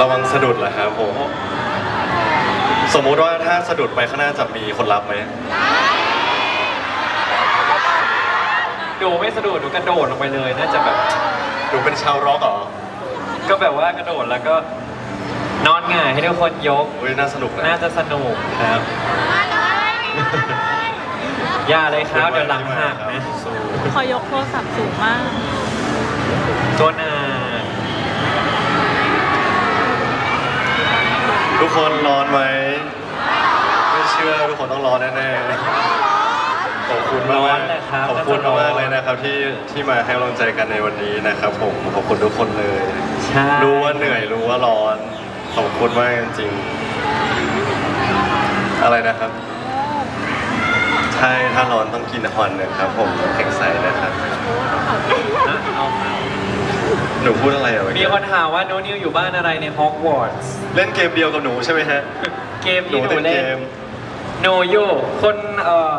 ระวังสะดุดเหรอครับผม สมมุติว่าถ้าสะดุดไปข้างหน้าจะมีคนรับไหมดูไม่สะดุดดูกระโดดลงไปเลยน่าจะแบบ ดูเป็นชาวร็อกเหรอก็แบบว่ากระโดดแล้วก็ นอนหงายให้ทุกคนยกเฮ้ยน่าสนุกนะ น่าจะสนุกครับ อย่าเลยครับเดี๋ยวหลังหักนะสู้คอยยกโทรศัพท์สูงมาก ตัวหนา ทุก คนร้อนไหมไม่เชื่อทุกคนต้องร้อนแน่ๆขอบคุณมากร้อนเลยครับขอบคุณมากๆเลยนะครับที่ที่มาให้กำลังใจกันในวันนี้นะครับ ผมขอบคุณทุกคนเลยใช่รู้ว่าเหนื่อยรู้ว่าร้อนขอบคุณมากจริงๆอะไรนะครับใช่ถ้าร้อนต้องกินฮอนนะครับ ผมแข็งใสนะครับนะเอา หนูพูดอะไรอะเมื่อมีกี้คนถามว่าโนตนิวอยู่บ้านอะไรในฮอกวอตส์เล่นเกมเดียวกับหนูใช่ไหมฮะเกมหนูที่หนูเล่นเกเล่นมโนโยคนเอ่อ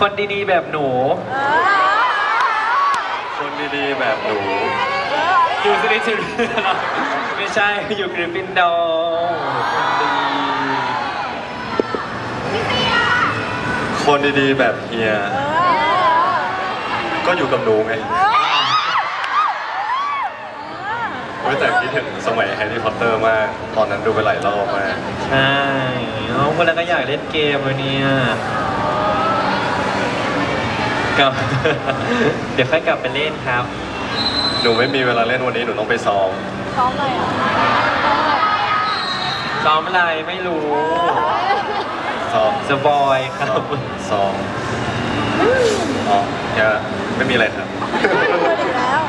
คนดีๆแบบหนูคนดีๆแบบหนูอยู่สลิทิลไม่ใช่อยู่กริฟฟินดอร์คนดีคนดีๆแบบเฮียก็อยู่กับหนูไง เว้ยแต่คิดถึงสมัยแฮร์รี่พอตเตอร์มากตอนนั้นดูไปหลายรอบมากใช่เอาคนแล้วก็อยากเล่นเกมเลยเนี่ยกลับ เดี๋ยวค่อยกลับไปเล่นครับ หนูไม่มีเวลาเล่นวันนี้หนูต้องไปซ้อมซ้อมอะไรอะซ้อมอะไรไม่รู้ซ้อมสปอยครับซ้อมอ๋อแค่ไม่มีอะไรครับ อยู่แล้ว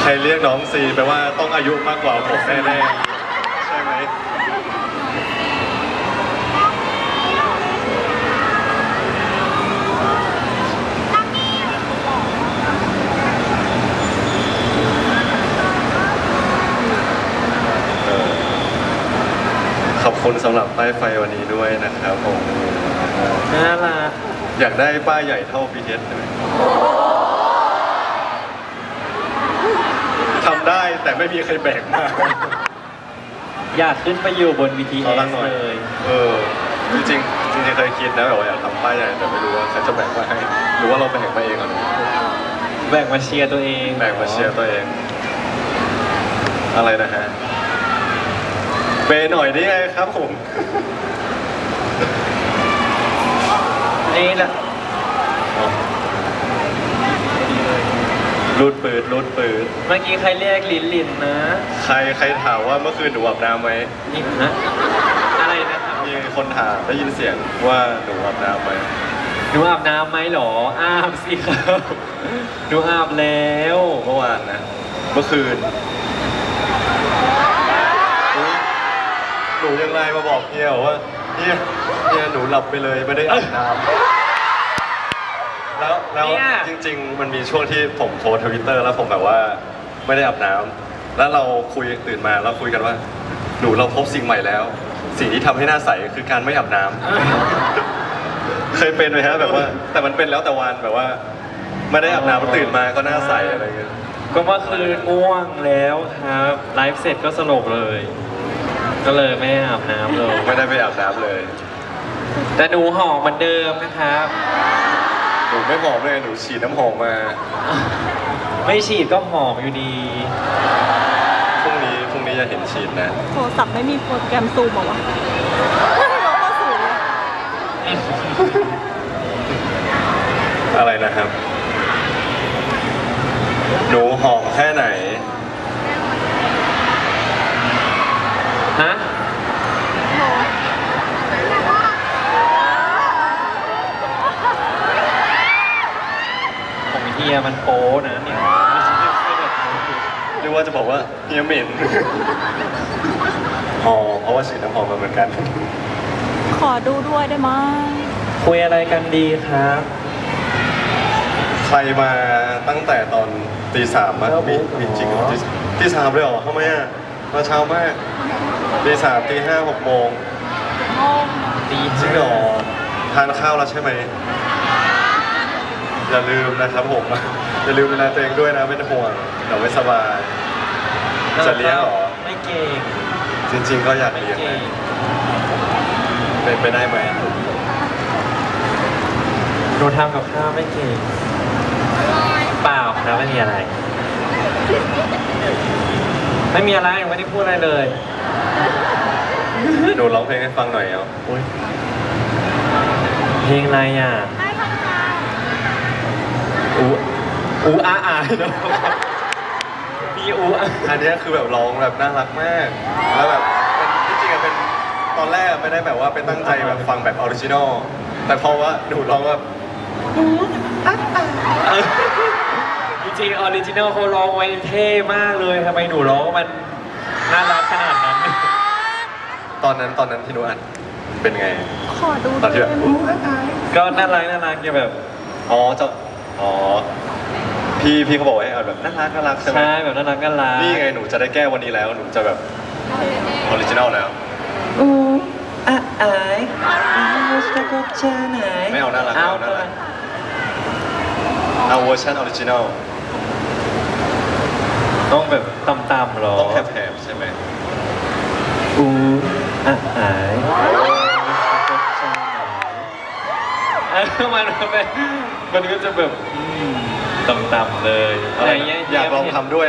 ใครเรียกน้องซีแปลว่าต้องอายุมากกว่าผมแน่ๆใช่ไหมเออขอบคุณสำหรับป้ายไฟวันนี้ด้วยนะครับผม น่ารักอยากได้ป้ายใหญ่เท่า BTS ไหมทำได้แต่ไม่มีใครแบกมา อยากขึ้นไปอยู่บนขอ BTS รังหน่อย เลย เออ จริงๆจริงๆเคยคิดนะแบบว่าอยากทำป้ายใหญ่แต่ไม่รู้ว่าใครจะแบกมาให้หรือว่าเราแบกมาเองเหรอแบ่งมาเชียร์ตัวเองแบกมาเชียร์ตัวเอง อะไรนะฮะเปย์หน่อยนี่ไงครับผม นี่แหละ รูดปืดรูดปืดเมื่อกี้ใครเรียกลินลินนะใครใครถามว่าเมื่อคืนหนูอาบน้ำไหมนี่นะ อะไรนะครับมีคนถามได้ยินเสียงว่าหนูอาบน้ำไหมหนูอาบน้ำไหมหรออาบสิครับหนูอาบแล้วเมื่อวานนะ เมื่อคืนอุ๊ยหนูยังไลน์มาบอกเฮียบอกว่าเฮียเฮียหนูหลับไปเลยไม่ได้อาบน้ำ แล้วแล้วจริง ๆ มันมีช่วงที่ผมโพสทวิตเตอร์แล้วผมแบบว่าไม่ได้อาบน้ำแล้วเราคุยตื่นมาแล้วคุยกันว่า หนูเราพบสิ่งใหม่แล้ว สิ่งที่ทำให้หน้าใสคือการไม่อาบน้ำเคยเป็นไหมฮะแบบว่า แต่มันเป็นแล้วแต่วันแบบว่า ไม่ได้อาบน้ำตื่นมาก็หน้าใสอะไรเงี้ยก็เมื่อคืนง่วงแล้วครับ ไลฟ์เสร็จก็สลบเลย ก็เลยไม่อาบน้ำเลย ไม่ได้ไปอาบน้ำเลย แต่หนูหอมเหมือนเดิมนะครับ หนูไม่หอมเลยหนูฉีดน้ำหอมมาไม่ฉีดก็หอมอยู่ดี พรุ่งนี้พรุ่งนี้จะเห็นฉีดนะโทรศัพท์ไม่มีโปรแกรมซูมเหรอวะเราก็สูงเลยอะไรนะครับ หนูหอมแค่ไหน ฮะ ของเฮียมันโป้นะเนี่ยไม่ใช่เสื้อแบบนี้ หรือ ว่าจะบอกว่าเฮียเหม็นหอมเพราะว่าฉีดน้ำหอมมาเหมือนกัน ขอดูด้วยได้ไหมคุยอะไรกันดีครับ ใครมาตั้งแต่ตอนตีสามมั้ยครับมีมีจริงเหรอตีตีสามเลยเหรอทำไมอะมาเช้ามากตีสามตีห้าหกโมงตีจริงเหรอทานข้าวแล้วใช่ไหมอย่าลืมนะครับผม อย่าลืมดูแลตัวเองด้วยนะเป็นห่วงเดี๋ยวไม่สบาย จะเลี้ยงเหรอ ไม่เก่งจริงๆก็อยากไม่เลี้ยงเก่นะงเป็นไปได้ไหมหนูทำกับข้าวไม่เก่งเปล่าครับไม่มีอะไร ไม่มีอะไรหนูไม่ได้พูดอะไรเลยหนูร้องเพลงให้ฟังหน่อยเอาอุ๊ยเพลงอะไรอะอูอูอาอาเนอะ มีอูอาอันเนี้ยคือแบบร้องแบบน่ารักมาก แล้วแบบเป็นที่จริงอะเป็นตอนแรกอะไม่ได้แบบว่าเป็นตั้งใจแบบฟังแบบออริจินอล แต่เพราะว่าหนูร้องแบบจริงๆออริจินอลเขาร้องไว้เท่มากเลยทำไมหนูร้องมันน่ารักขนาดนั้น ตอนนั้นตอนนั้นที่หนูอัดเป็นไง ขอดูตอนที่แบบก็น่ารักน่ารักอย่าแบบ อ๋อจะอ๋อ พี่พี่เขาบอกว่าให้เอาแบบน่ารักน่ารักใช่ไหมใช่แบบน่ารักน่ารักนี่ไงหนูจะได้แก้วันนี้แล้ว หนูจะแบบออริจินอลแล้วอูอาอายอาสะกดชาไหนไม่เอาน่ารักเอาไม่เอาน่ารักเอาเวอร์ชันออริจินอลต้องแบบต่ำๆหรอ ต้องแผบๆใช่ไหมอูอาอายเอ้ยมันแบบมันก็จะแบบอืม ต่ำๆเลยอะไรไหนนะเอยากลองทำด้วย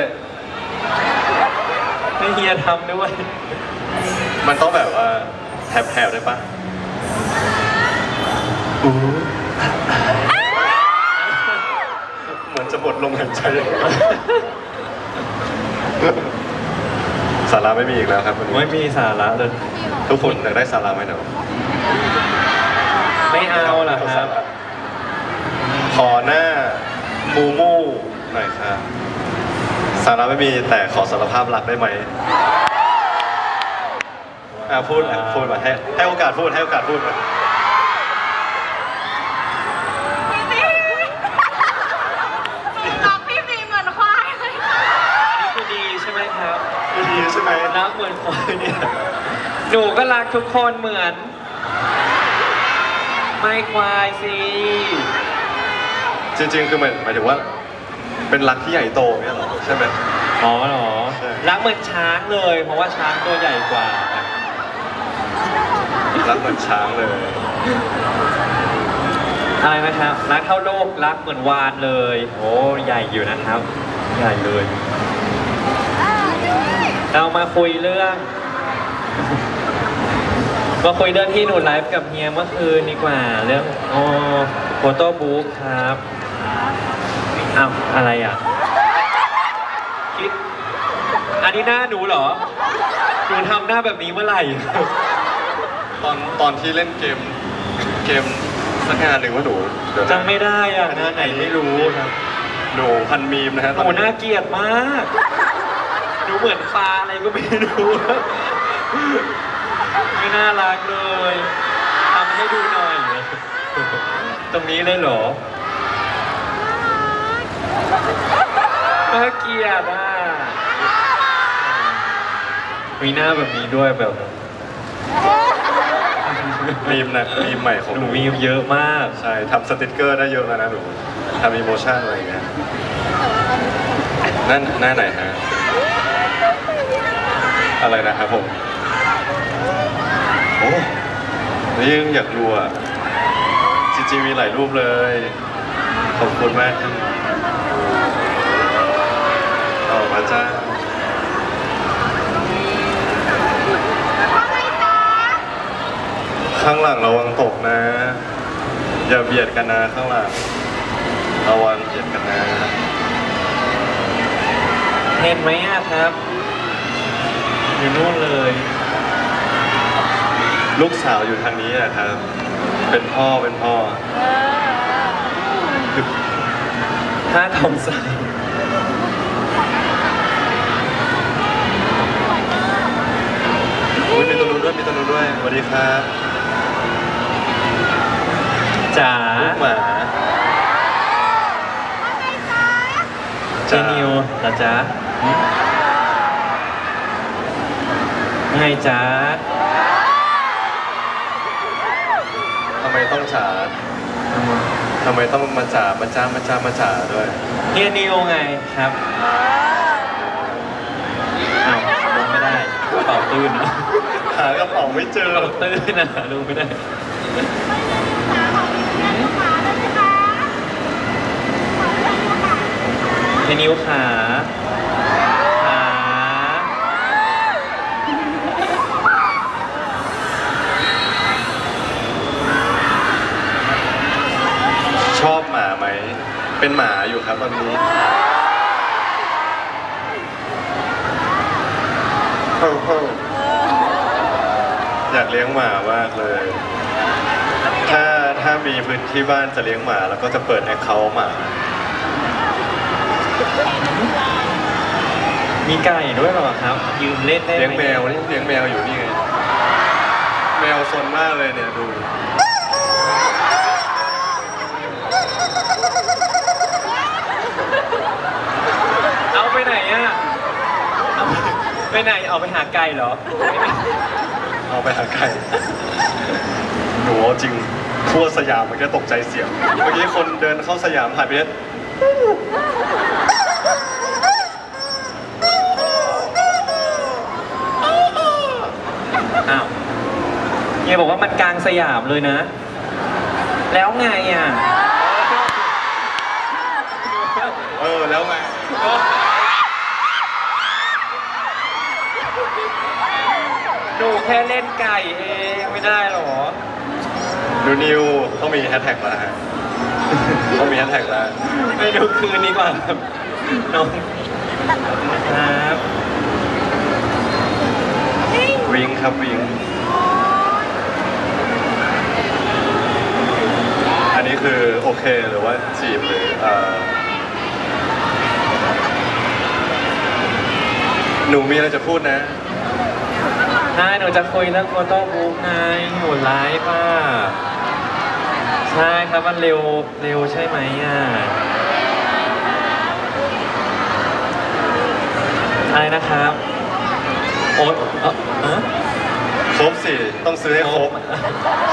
ให้เฮียทำด้วย มันต้องแบบว่าแผบๆได้ปะอูเหมือนจะหมดลมหายใจสาระไม่มีอีกแล้วครับวันนี้ไม่มีสาระเลย ทุกคนอยากได้สาระไหมเนาะไม่เอาเหรอครับ ขอหน้า มูมูหน่อยครับสาระไม่มีแต่ขอสารภาพรักได้ไหมอะพูดอะพูดมาให้ให้โอกาสพูดให้โอกาสพูดมารักพี่บีเหมือนควายเลยนี่คือดีใช่ไหมครับดีใช่ไหมรักเหมือนคนเนี่ยหนูก็รักทุกคนเหมือน ไม่ควายสิ จริง ๆ คือเหมือนหมายถึงว่า เป็นรักที่ใหญ่โตเนี่ยเหรอใช่ไหม อ๋อเหรอใช่ รักเหมือนช้างเลย เพราะว่าช้างตัวใหญ่กว่า รักเหมือนช้างเลย อะไรนะครับรักเท่าโลกรักเหมือนวานเลย โอ้ใหญ่อยู่นะครับ ใหญ่เลย เรามาคุยเรื่องมาคุยเรื่องที่หนูไลฟ์กับเฮียเมื่อคืนดีกว่าเรื่องโอ้โฟโต้บุ๊กครับ อ้าวอะไรอะ คิด อันนี้หน้าหนูเหรอ หนูทำหน้าแบบนี้เมื่อไหร่ ตอนตอนที่เล่นเกมเกมสักงานหนึ่งว่าหนูเดี๋ยวนะ จำไม่ได้อะหน้าไหนไม่รู้ครับหนูพันมีมนะฮะหนูน่าเกลียดมาก หนูเหมือนปลาอะไรก็ไม่รู้ ไม่น่ารักเลยทำให้ดูหน่อย ตรงนี้เลยเหรอ น่าเกลียดอะมีหน้าแบบนี้ด้วยแบบมีมนะมีมใหม่ของหหนูนูมีเยอะมาก ใช่ทำสติกเกอร์ได้เยอะแล้วนะหนูทำอีโมชั่นอะไรอย่างเงี้ยนั่นหน้าไหนฮะอะไรนะครับผมโอ้นี่ยังอยากดูอะจริงๆมีหลายรูปเลย ขอบคุณมากครับ เอามาจ้าข้างหลังระวังตกนะ อย่าเบียดกันนะข้างหลังระวังเบียดกันนะเห็นไหมอะครับอยู่นู่นเลย ลูกสาวอยู่ทางนี้นะครับ เป็นพ่อเป็นพ่อถ้าทอมใส่ อุ๊ยมีตัวนู้นด้วยมีตัวนู้นด้วยสวัสดีครับจ๋าลูกหมาเจนิวนะจ๊ะหึไงจ๊ะทำไมต้องฉาดอืมทำไมต้องมาจ่ามาจ้ามาจ้ามาจ่าด้วย เฮียนิวไงครับอ้าวลงไม่ได้กระเป๋า ตื้นนะหากระเป๋าไม่เจกอระป๋าตื้นนะลงไม่ได้เฮียนิวขาขาชอบหมาไหม เป็นหมาอยู่ครับตอนนี้เฮ้อยากเลี้ยงหมามากเลย ถ้าถ้ามีพื้นที่บ้านจะเลี้ยงหมา แล้วก็จะเปิดแอคเคาท์หมา มีไก่ด้วยเหรอครับ ยืมเล่นได้ไหมเลี้ยงแมวนี่เลี้ยงแมวอยู่นี่ไง แมวซนมากเลยเนี่ยดู เอาไปไหนอะเอาไปไหนเอาไปหาไก่เหรอ เอาไปหาไก่หนูเอาจริงทั่วสยามมันก็ตกใจเสียง เมื่อกี้คนเดินเข้าสยามผ่านไปเนี่ยอ้าวเฮียบอกว่ามันกลางสยามเลยนะ แล้วไงอะ เออแล้วไง แค่เล่นไก่เองไม่ได้หรอ ดูนิวต้องมีแฮชแท็กแล้วฮะต้องมีแฮชแท็กแล้วไปดูคืนนี้ก่อนครับน้องครับวิงครับวิงอันนี้คือโอเคหรือว่าจีบหรือเอ่อหนูมีอะไรจะพูดนะ ใช่หนูจะคุยเรื่องโฟโต้บุ๊กไงหนูไลฟ์ป่ะใช่ครับมันเร็วเร็วใช่ไหมอะอะไรนะครับโอ๊ตเอ่อเอ้อครบสิ ต้องซื้อให้ครบ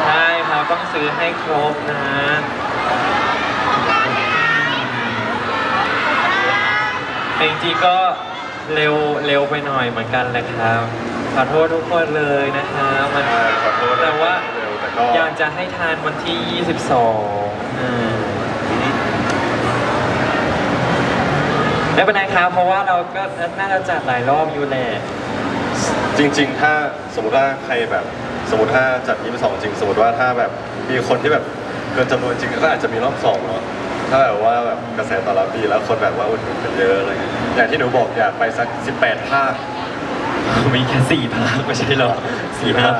ใช่ครับต้องซื้อให้ครบนะแต่จริงๆก็เร็วเร็วไปหน่อยเหมือนกันแหละครับ ขอโทษทุกคนเลยนะครับมันใช่ขอโทษแต่ว่าเร็วแต่ก็อยากจะให้ทานวันที่ 22อ่าไม่เป็นไรครับเพราะว่าเราก็น่าจะจัดหลายรอบอยู่แหละ จริง ๆ ถ้าสมมติว่าใครแบบ สมมติถ้าจัดยี่สิบสองจริง สมมติว่าถ้าแบบมีคนที่แบบเกินจำนวนจริงก็อาจจะมีรอบสองเนาะถ้าแบบว่าแบบกระแสตอบรับดีแล้วคนแบบว่าอุดหนุนกันเยอะอะไรเงี้ยอย่างที่หนูบอกอยากไปสัก 18 ภาค มีแค่สี่ภาคไม่ใช่เหรอสี่ภาค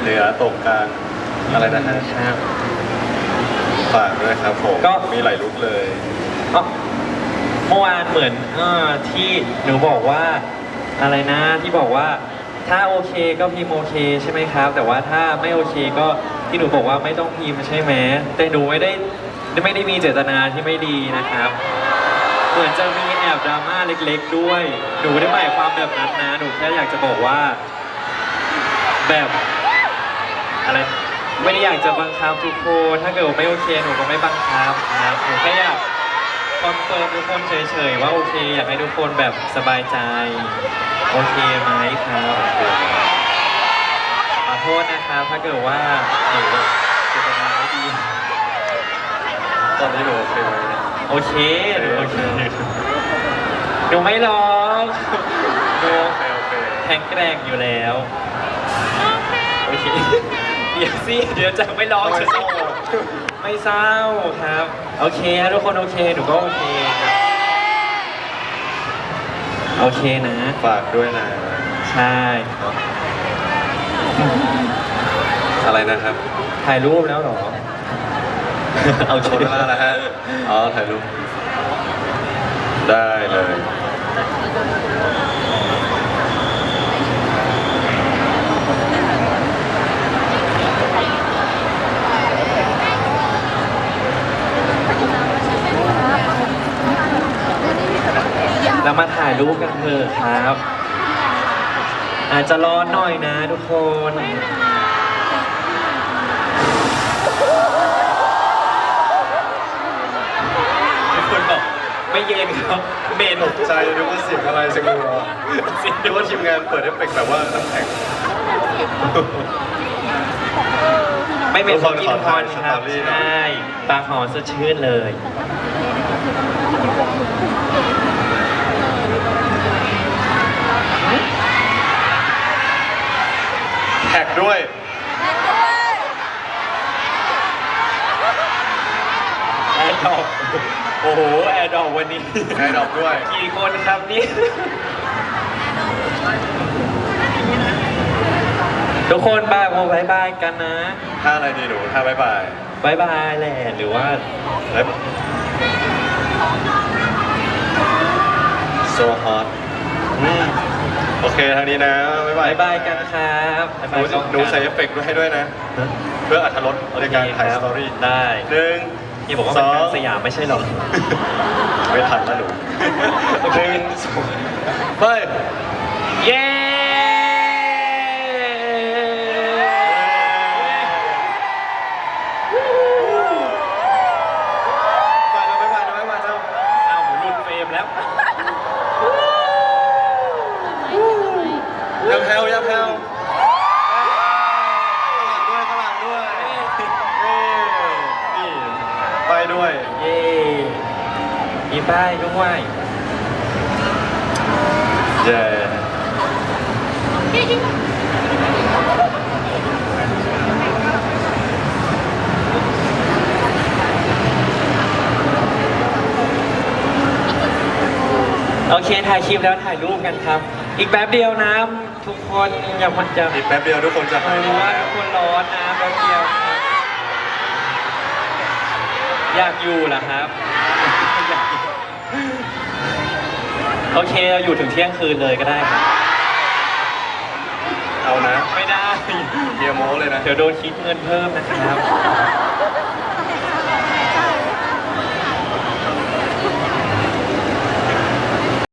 เหนือตกกลางอะไรนะฮะครับฝากด้วยครับผมก็ มีหลายลุกเลย อ๋อเมื่อวานเหมือนเออที่หนูบอกว่าอะไรนะที่บอกว่า ถ้าโอเคก็พิมพ์โอเคใช่ไหมครับ แต่ว่าถ้าไม่โอเคก็ที่หนูบอกว่าไม่ต้องพิมพ์ใช่ไหมแต่หนูไม่ได้ไม่ได้มีเจตนาที่ไม่ดีนะครับ เหมือนจะมีแอบดราม่าเล็กๆด้วย หนูไม่ได้หมายความแบบนั้นนะ หนูแค่อยากจะบอกว่า แบบอะไร ไม่ได้อยากจะบังคับทุกคน ถ้าเกิดว่าไม่โอเคหนูก็ไม่บังคับนะครับหนูแค่อยากคอนเฟิร์มทุกคนเฉยๆว่าโอเค อยากให้ทุกคนแบบสบายใจ โอเคไหมครับขอโทษนะครับถ้าเกิดว่าหนูเจตนาไม่ดี ตอนนี้หนูโอเคไหม โอเคหนูโอเคหนูไม่ร้องหนูโอเคโอเคแข็งแกร่งอยู่แล้ว โอเค เดี๋ยวสิเดี๋ยวจะไม่ร้องทำไมจะเศร้าอะไม่เศร้าครับ โอเคฮะทุกคนโอเค หนูก็โอเคครับ โอเคนะ ฝากด้วยนะ ใช่ครับอะไรนะครับ ถ่ายรูปแล้วเหรอ เอาหมดเวลาแล้วฮะอ๋อถ่ายรูปได้เลยเรามาถ่ายรูปกันเถอะครับ อาจจะร้อนหน่อยนะทุกคน เมนตกใจนึกว่าเสียงอะไรเสียงหัวนึกว่าทีมงานเปิดเอฟเฟกต์แบบว่าน้ำแข็งไม่เป็นทุกขคอนงกินขอพถ่ายรสคตรัอบรี่หน่อยใช่ปลาหอมสดชื่นเลยแท็กด้วย แอร์ดรอป โอ้โห แอร์ดรอปวันนี้ แอร์ดรอปด้วย กี่คนครับนี่ทุกคนบายโมบายบายกันนะท่าอะไรดีหนูท่าบายบายบายบายแหละหรือว่าแล้ว so hot อืมโอเคทางนี้นะบายบาบายยบายกันครับบายหนูบายกล้องหนูใส่เอฟเฟกต์ด้วยให้ด้วยนะ เพื่ออรรถรสในการถ่ายสตอรี่ได้ หนึ่ง อย่าบอกว่าสเป็นองการสยามไม่ใช่หรอ ไม่ทันแล้วหนูหนึ่งสองไปเย้ ไปแล้วไปไปแล้วไปไปแล้ว เอาหมุนรุนเฟรมแล้ว ยังแพลวยังแพลวข้างหลังด้วยข้างหลังด้วยเอ้นี่ไปด้วย เย้มีป้ายด้วย เย้ โอเคถ่ายคลิปแล้วถ่ายรูปกันครับ อีกแป๊บเดียวนะทุกคนอย่ามันจะอีกแป๊บเดียวทุกคนจะหายร้รู้อนว่าแล้ทุวกคนร้อนนะแป๊บเดียวครับอยากอยู่เหรอครับอยากอยู่โอเคเราอยู่ถึงเที่ยงคืนเลยก็ได้ครับเอานะ ไม่ได้เฮียโม้เลยนะ เดี๋ยวโดนคิดเงินเพิ่มนะครับ